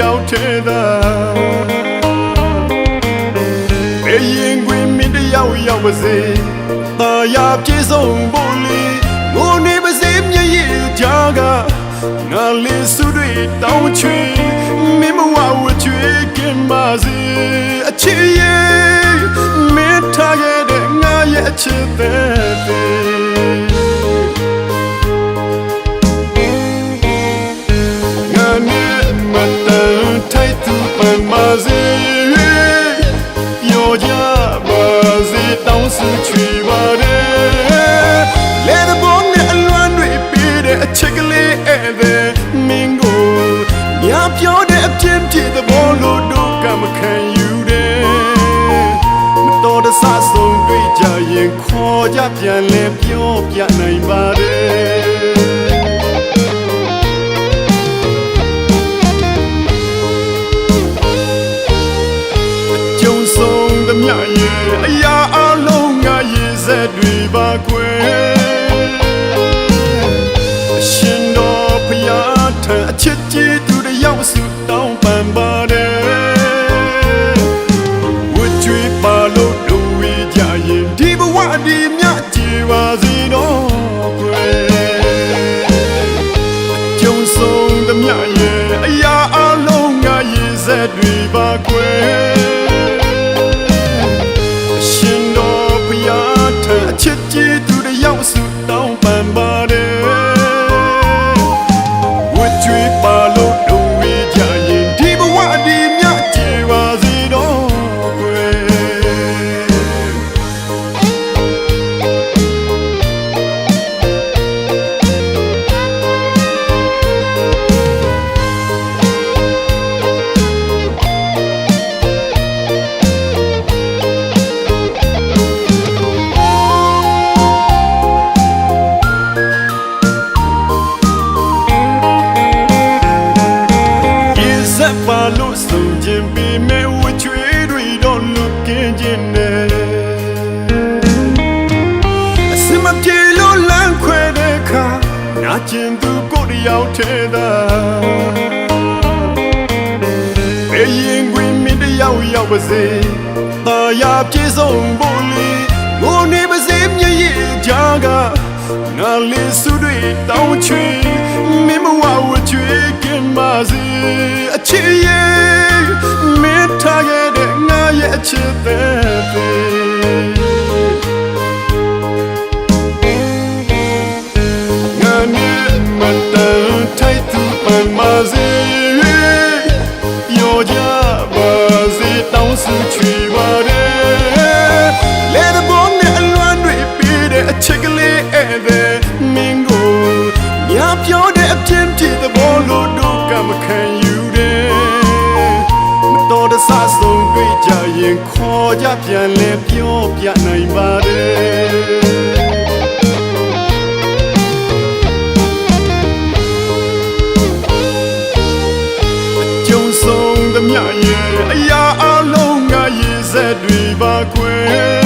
ကျင်သူကိုယ်တယောက်ထဲသာဘယ်ရင်ခွင်မင်းတယောက်ရောက်ပါစေတာယာပြေဆုံးဖို့လေငိုနေပါစေမျက်ရည်ကြားကငါလေးစုတွေတောင်းချွေမင်းမဝဝချွေကင်းပါစေအချစ်ရဲ့မင်းထားခဲ့တဲ့ငါရဲ့အချစ်တဲ့တဲ့ စုချွေပါတယ်လေတဲ့ဘုံနဲ့အလွမ်းတွေပြီးတဲ့အချက်ကလေးဧည့်သည်မင်းကိုညပြောတဲ့အပြင်းပြေတဲ့ဘောလို့တို့ကမခံယူတယ်မတော်တဆဆုံးတွေ့ကြရင်ခေါ်ကြပြန်လဲပြောပြနိုင်ပါတယ်ကြုံဆုံးသမျှရဲ့အရာအလုံးငါ ရေးဆက်တွေပါကွယ်အရှင်တော်ဖျားထံအချစ်ကြီးသူတယောက်စုတောင်းပန်ပါတယ်ဝတ်ကြွေးပါလို့တို့ဝေးကြရင်ဒီဘဝဒီမြကြည်ပါစေတော့ကွယ်ကြုံဆုံးသမျှရဲ့အရာအလုံးငါရေးဆက်တွေပါကွယ် က်ပါလို့ဆုံးခြင်းပေမဲ့ဝချွေးတွေတော့လွတ်ကင်းခြင်းနဲ့အစမပြေလို့လမ်းခွဲတဲ့အခါနာကျင်သူကိုယ်တယောက်ထဲသာဘယ်ရင်ခွင်မင်းတယောက်ရောက်ပါစေတာယာပြေဆုံးဖို့လေငိုနေပါစေမျက်ရည်ကြားကငါလေးစုတွေတောင်းချွေမင်းမဝဝချွေကင်း ပါစေအချစ်ရဲ့မင်းထားခဲ့တဲ့ငါရဲ့အချစ်တဲ့ငါနဲ့မတန်ထိုက်သူပန်ပါစေပြောကြပါစေတောင်းစု ပြန်လဲပြောပြနိုင်ပါတယ်ကြုံဆုံးသမျှရဲ့အရာအလုံးငါရေးဆက်တွေပါကွယ်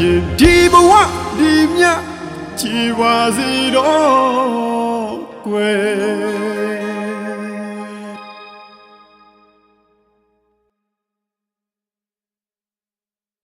ရင်ဒီဘဝဒီမြကြည်ပါစေတော့ကွယ်